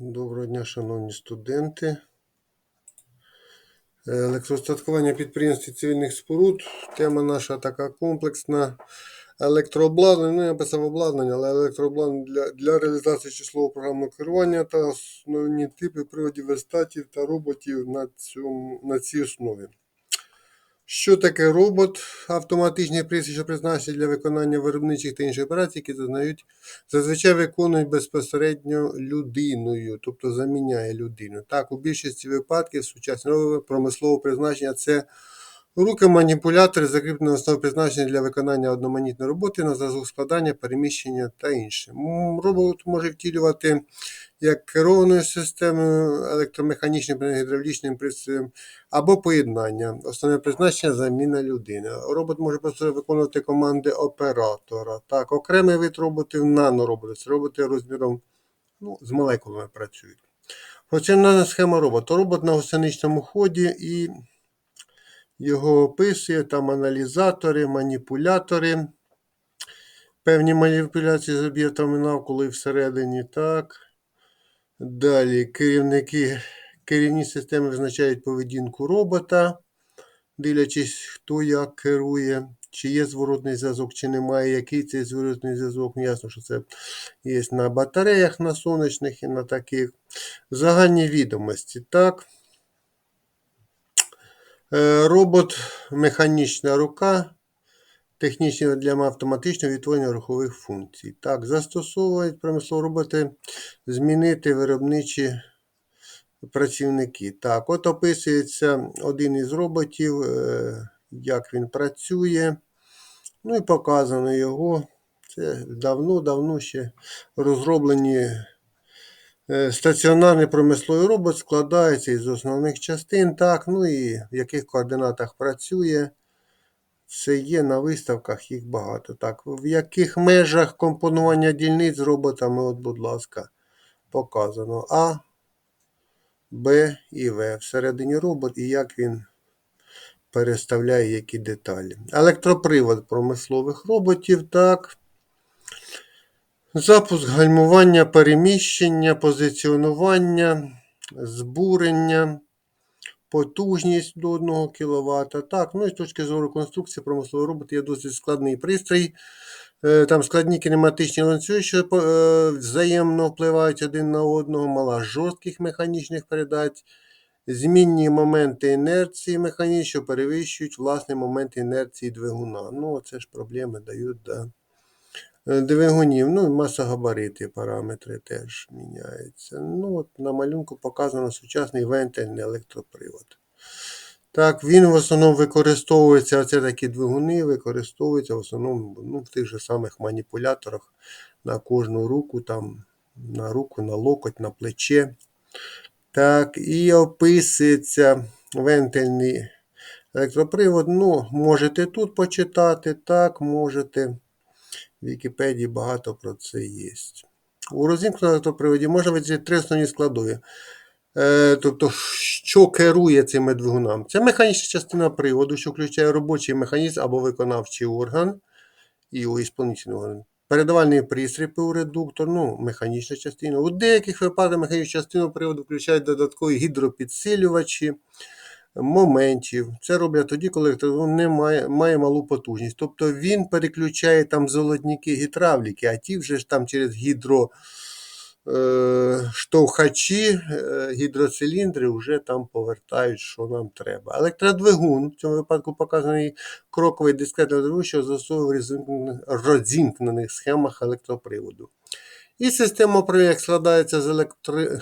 Доброго дня, шановні студенти. Е, Електростаткування підприємств і цивільних споруд. Тема наша така комплексна. Електрообладнання, ну я писав обладнання, але електрообладнання для, для реалізації числового програмного керування та основні типи приводів верстатів та роботів на, цьому, на цій основі. Що таке робот? Автоматичні пристрій, що призначений для виконання виробничих та інших операцій, які зазнають, зазвичай виконують безпосередньо людиною, тобто заміняє людину. Так, у більшості випадків сучасного промислового призначення це руки маніпулятори, закріплені на основі призначення для виконання одноманітної роботи на зразок складання, переміщення та інше. Робот може втілювати як керованою системою, електромеханічним гідравлічним пристроєм, або поєднання. Основне призначення заміна людини. Робот може виконувати команди оператора. Так, окремий вид роботів нанороботи. Це роботи розміром ну, з молекулами працюють. Функціональна схема робота. Робот на гусеничному ході і його описує там аналізатори, маніпулятори. Певні маніпуляції з об'єктами навколо і всередині. Так. Далі керівники, керівні системи визначають поведінку робота, дивлячись, хто як керує, чи є зворотний зв'язок, чи немає, який цей зворотний зв'язок. Ну, Ясно, що це є на батареях, на сонячних і на таких. Загальні відомості. Так. Е, Робот, механічна рука, технічні для автоматичного відтворення рухових функцій. Так, застосовують промислові роботи змінити виробничі працівники. Так, от описується один із роботів, е, як він працює. Ну і показано його. Це давно-давно ще розроблені. Е, Стаціонарний промисловий робот складається із основних частин, так, ну і в яких координатах працює. Це є на виставках, їх багато. Так, в яких межах компонування дільниць з роботами, от, будь ласка, показано А, Б і В. Всередині робот і як він переставляє які деталі. Електропривод промислових роботів, так. Запуск гальмування, переміщення, позиціонування, збурення, потужність до 1 кВт. Так, ну і з точки зору конструкції промислового робота є досить складний пристрій. Е, Там складні кінематичні ланцюги, що е, взаємно впливають один на одного, мала жорстких механічних передач, змінні моменти інерції механічні, що перевищують власний момент інерції двигуна. Ну, це ж проблеми дають. Да двигунів, ну і масогабарити параметри теж міняються. Ну, от На малюнку показано сучасний вентильний електропривод. Так, він в основному використовується, оце такі двигуни використовуються в основному ну, в тих же самих маніпуляторах на кожну руку, там, на руку, на локоть, на плече. Так, і описується вентильний електропривод. Ну, можете тут почитати, так, можете. В Вікіпедії багато про це є. У розімкненому електроприводі можна виділити три основні складові. Е, тобто, що керує цими двигунами? Це механічна частина приводу, що включає робочий механізм або виконавчий орган і ісполнительний орган. Передавальний пристрій редуктор, ну, механічна частина. У деяких випадках механічну частину приводу включають додаткові гідропідсилювачі моментів. Це роблять тоді, коли електродвигун не має, має малу потужність. Тобто він переключає там золотники гідравліки, а ті вже ж там через гідро е, штовхачі, е, гідроциліндри вже там повертають, що нам треба. Електродвигун, в цьому випадку показаний кроковий дискретний двигун, що застосовує в розімкнених схемах електроприводу. І система управління складається з електри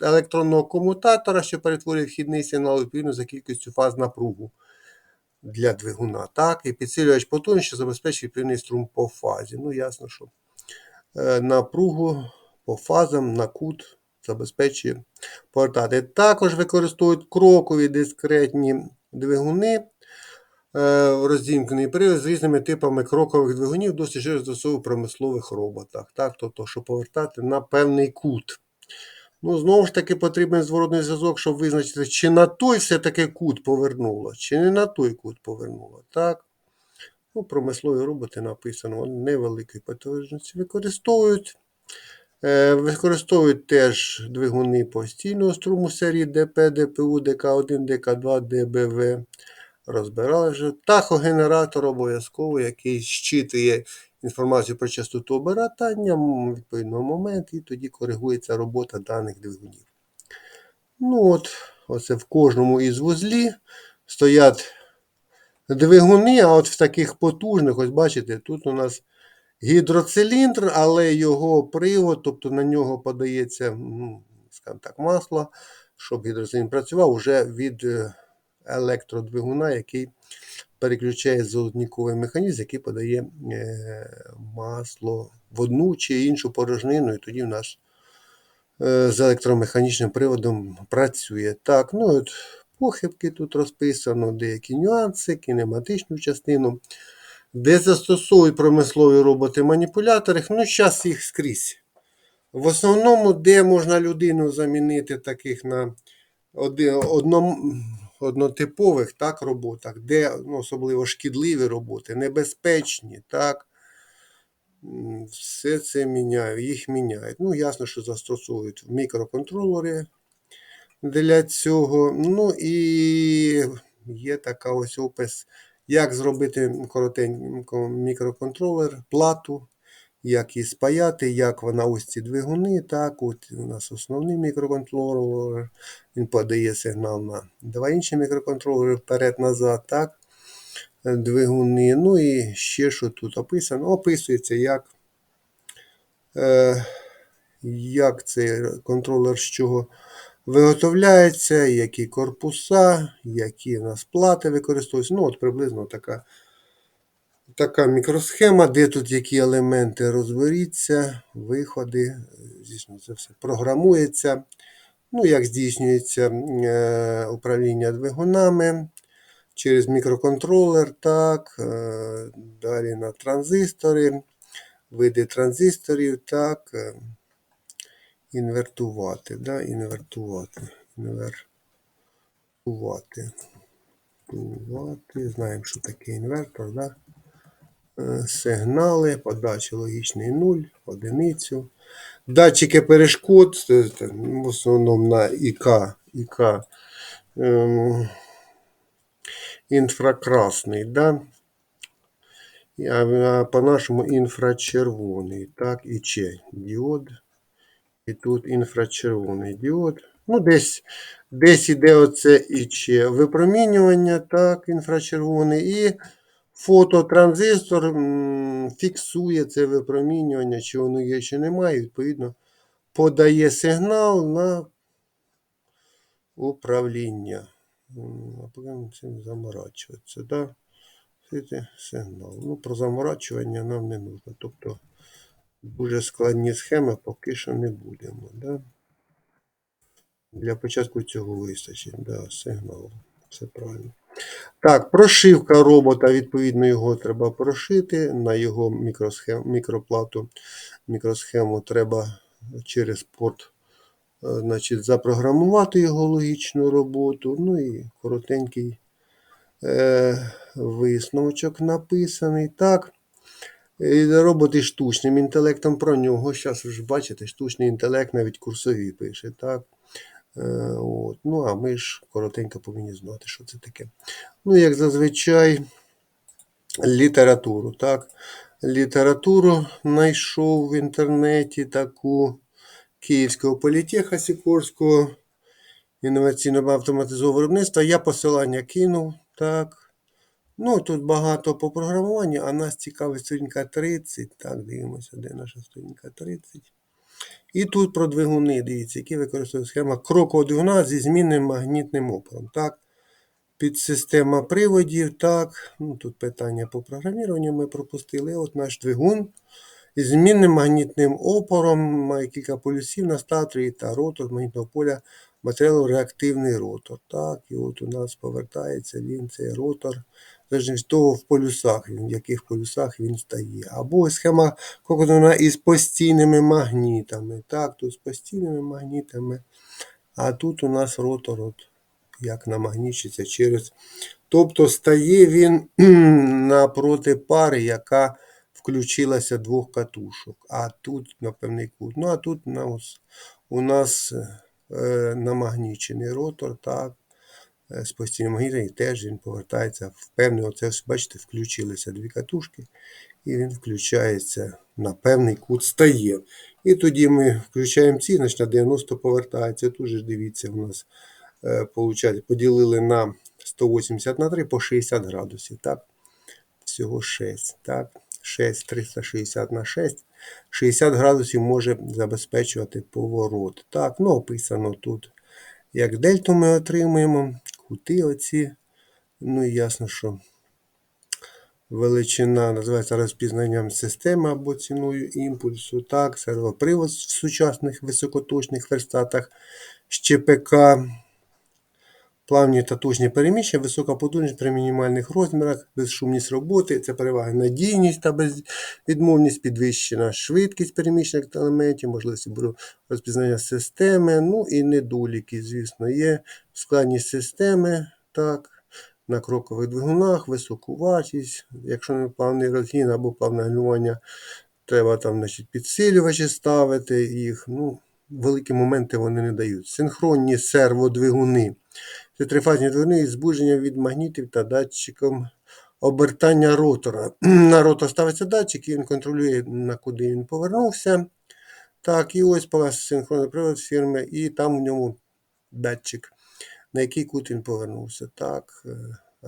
електронного комутатора, що перетворює вхідний сигнал відповідно за кількістю фаз напругу для двигуна. Так, І підсилювач потужності, що забезпечує відповідний струм по фазі. Ну, ясно, що е, напругу по фазам на кут забезпечує повертати. Також використовують крокові дискретні двигуни. е, Розімкнений привід з різними типами крокових двигунів досить широко застосовують в промислових роботах. Так? Тобто, щоб повертати на певний кут. Ну, знову ж таки, потрібен зворотний зв'язок, щоб визначити, чи на той все-таки кут повернуло, чи не на той кут повернуло. Так? Ну, Промислові роботи написано, вони невеликої потужності використовують. Е, Використовують теж двигуни постійного струму серії ДП, ДПУ, ДК1, ДК2, ДБВ. Розбирали вже. Тахогенератор обов'язково, який щитує інформацію про частоту обертання в відповідного моменту, і тоді коригується робота даних двигунів. Ну от, оце в кожному із вузлі стоять двигуни, а от в таких потужних, ось бачите, тут у нас гідроциліндр, але його привод, тобто на нього подається, ну, скажімо так, масло, щоб гідроциліндр працював уже від е, електродвигуна, який переключає золотніковий механізм, який подає е, масло в одну чи іншу порожнину, і тоді в нас е, з електромеханічним приводом працює. Так, ну от похибки тут розписано, деякі нюанси, кінематичну частину, де застосовують промислові роботи-маніпулятори. Ну, зараз їх скрізь. В основному, де можна людину замінити таких на оди- одном, однотипових так, роботах, де ну, особливо шкідливі роботи, небезпечні, так, все це міняють, їх міняють. Ну, ясно, що застосовують мікроконтролери для цього. Ну і є така ось опис, як зробити коротенько мікроконтролер, плату, як її спаяти, як вона ось ці двигуни. Так, от у нас основний мікроконтролер, він подає сигнал на два інші мікроконтролери вперед-назад. так, Двигуни. Ну і ще що тут описано. Описується, як, е, як цей контролер з чого виготовляється, які корпуса, які у нас плати використовуються. Ну, от приблизно така, така мікросхема, де тут які елементи розберіться, виходи, звісно, це все програмується. Ну, як здійснюється е, управління двигунами через мікроконтролер, так, е, далі на транзистори, види транзисторів, так, е, інвертувати, да, інвертувати, інвертувати. Знаємо, що таке інвертор, да? Е, Сигнали, подача логічний 0, одиницю. Датчики перешкод, в основному на ІК, ІК ем, інфракрасний, да? А по-нашому інфрачервоний, так, і Ч діод. І тут інфрачервоний діод. Ну, десь, десь іде оце і Ч випромінювання, так, інфрачервоний. І фототранзистор фіксує це випромінювання, чи воно є, чи немає. Відповідно, подає сигнал на управління. А потім цим заморачуватися. Да? Сигнал. Ну, про заморачування нам не нужно. Тобто дуже складні схеми поки що не будемо. Да? Для початку цього вистачить. Да, сигнал. Це правильно. Так, прошивка робота, відповідно, його треба прошити. На його мікросхем, мікроплату, мікросхему треба через порт е, значить, запрограмувати його логічну роботу. Ну і коротенький е, висновочок написаний. Так. І Роботи штучним інтелектом про нього. Зараз ж бачите, штучний інтелект навіть курсові пише. так. Е, От. Ну, а ми ж коротенько повинні знати, що це таке. Ну, як зазвичай, літературу. так. Літературу знайшов в інтернеті таку Київського політеха Сікорського інноваційного автоматизованого виробництва. Я посилання кинув. так. Ну, тут багато по програмуванню, а нас цікавить сторінка 30. Так, дивимося, де наша сторінка 30. І тут про двигуни, дивіться, які використовує схема крокового двигуна зі змінним магнітним опором. Так, підсистема приводів, так. Ну, тут питання по програмуванню ми пропустили. От наш двигун із змінним магнітним опором має кілька полюсів на статорі та ротор магнітного поля матеріалу реактивний ротор. Так, і от у нас повертається він, цей ротор. Залежно від того, в полюсах, в яких полюсах він стає. Або схема кокодона із постійними магнітами. Так, тут з постійними магнітами. А тут у нас ротор, от, як намагнічиться через. Тобто стає він напроти пари, яка включилася двох катушок. А тут на певний кут. Ну, а тут у нас, у нас е, намагнічений ротор, так. Е, З і теж він повертається в певний, оце бачите, включилися дві катушки, і він включається на певний кут стає. І тоді ми включаємо ці, значить на 90 повертається. Тут же дивіться, у нас е, получається, поділили на 180 на 3 по 60 градусів. Так? Всього 6. Так? 6, 360 на 6. 60 градусів може забезпечувати поворот. Так, ну описано тут. Як дельту ми отримуємо, кути оці. Ну і ясно, що величина називається розпізнанням системи або ціною імпульсу. Так, сервопривод в сучасних високоточних верстатах з ЧПК. Плавні та точні переміщення, висока потужність при мінімальних розмірах, безшумність роботи, це переваги надійність та безвідмовність, підвищена швидкість переміщення елементів, можливість розпізнання системи, ну і недоліки, звісно, є складність системи, так, на крокових двигунах, високу вартість, якщо не плавний розгін або плавне гальмування, треба там значить, підсилювачі ставити їх. ну, Великі моменти вони не дають. Синхронні серводвигуни. Це трифазні двигуни із збудженням від магнітів та датчиком обертання ротора. На ротор ставиться датчик, і він контролює, на куди він повернувся. Так, і ось палас синхронний привод фірми, і там в ньому датчик, на який кут він повернувся. Так, е,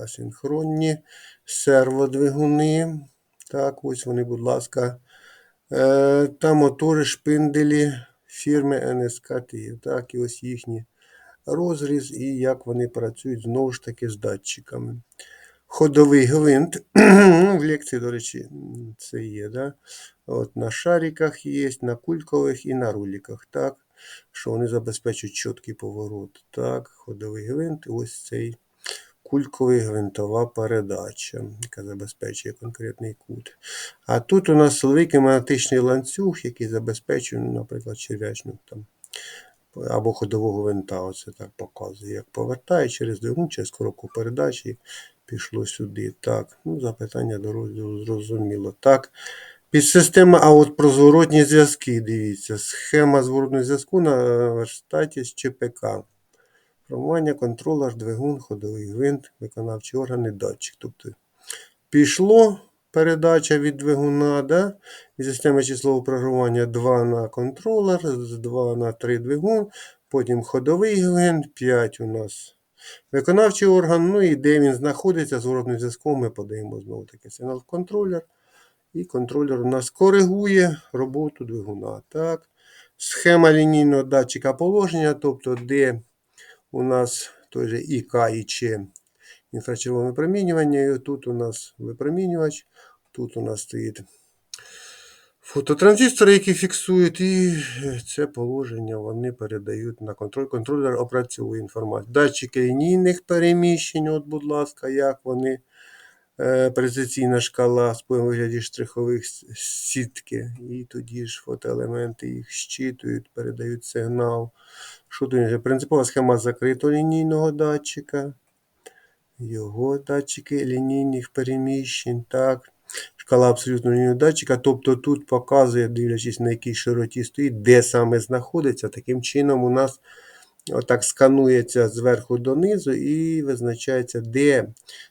асинхронні серводвигуни. Так, ось вони, будь ласка. Е, Та мотори шпинделі фірми НСК Київ. Так, і ось їхні розріз і як вони працюють знову ж таки з датчиками. Ходовий гвинт. ну, В лекції, до речі, це є. Да? От На шариках є, на кулькових і на руліках. Так? Що вони забезпечують чіткий поворот. Так, Ходовий гвинт, ось цей кульковий гвинтова передача, яка забезпечує конкретний кут. А тут у нас силовий кінематичний ланцюг, який забезпечує, ну, наприклад, черв'ячну там або ходового винта. Оце так показує. Як повертає через двигун, через коробку передачі пішло сюди. Так, ну запитання до розділу зрозуміло. Так. Підсистема, а от про зворотні зв'язки, дивіться. Схема зворотного зв'язку на верстаті з ЧПК. Формування, контролер, двигун, ходовий гвинт, виконавчі органи, датчик. Тобто пішло передача від двигуна, да? від системи числового програмування 2 на контролер, з 2 на 3 двигун, потім ходовий гвинт, 5 у нас виконавчий орган, ну і де він знаходиться, зворотним зв'язком ми подаємо знову таки сигнал контролер. І контролер у нас коригує роботу двигуна. Так. Схема лінійного датчика положення, тобто де у нас той же ІК і Ч інфрачервоне випромінювання. І тут у нас випромінювач, тут у нас стоїть фототранзистори, які фіксують, і це положення вони передають на контроль. Контролер опрацьовує інформацію. Датчики лінійних переміщень, от, будь ласка, як вони. Е, Презиційна шкала з вигляді штрихових сітки. І тоді ж фотоелементи їх щитують, передають сигнал. Що тут? Принципова схема закритого лінійного датчика. Його датчики лінійних переміщень. так. Шкала абсолютно лінійного датчика. Тобто тут показує, дивлячись, на якій широті стоїть, де саме знаходиться. Таким чином, у нас отак сканується зверху донизу і визначається, де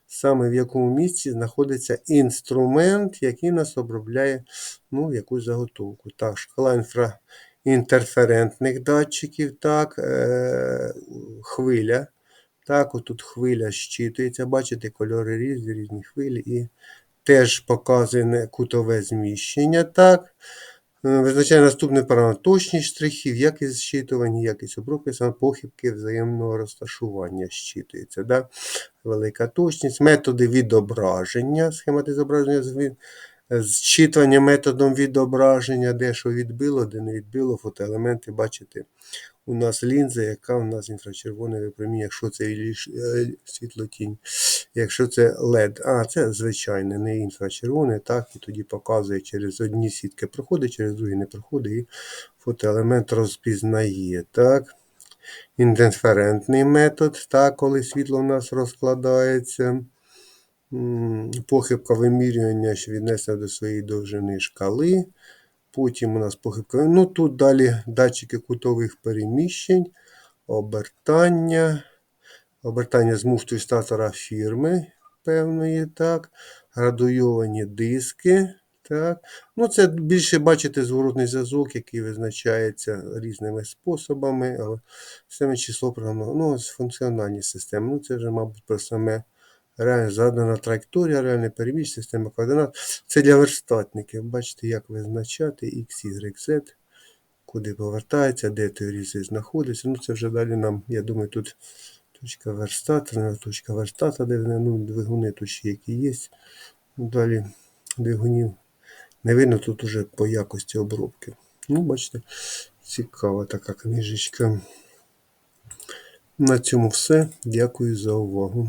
саме в якому місці знаходиться інструмент, який нас обробляє ну, якусь заготовку. Так, шкала інфраінтерферентних датчиків, так, е, хвиля. Так, отут хвиля щитується, бачите, кольори різні, різні хвилі, і теж показує кутове зміщення. так. Е, Визначає наступний параметр точність штрихів, якість зчитування, якість обробки, похибки взаємного розташування щитується. Да? Велика точність, методи відображення, схемати зображення зчитування методом відображення, де що відбило, де не відбило, фотоелементи, бачите, у нас лінза, яка у нас інфрачервоне випроміння, якщо це е, світлотінь, якщо це LED. А, це звичайне, не інфрачервоне, так, і тоді показує, через одні сітки проходить, через другі не проходить, і фотоелемент розпізнає. так. Індиферентний метод, так, коли світло у нас розкладається. Похибка вимірювання, що віднесена до своєї довжини шкали. Потім у нас похибка. Ну тут далі датчики кутових переміщень, обертання, обертання з муфтою статора фірми певної, так, градуйовані диски. Так. Ну, це більше бачите зворотний зв'язок, який визначається різними способами, але саме число програмного, ну, функціональні системи. Ну, це вже, мабуть, про саме реально задана траєкторія, реальне переміщення, система координат. Це для верстатників. Бачите, як визначати X, Y, Z, куди повертається, де той різець знаходиться. Ну, це вже далі нам, я думаю, тут точка верстата, точка верстата, де ну, двигуни тут ще які є. Ну, Далі двигунів не видно тут уже по якості обробки. Ну, бачите, цікава така книжечка. На цьому все. Дякую за увагу.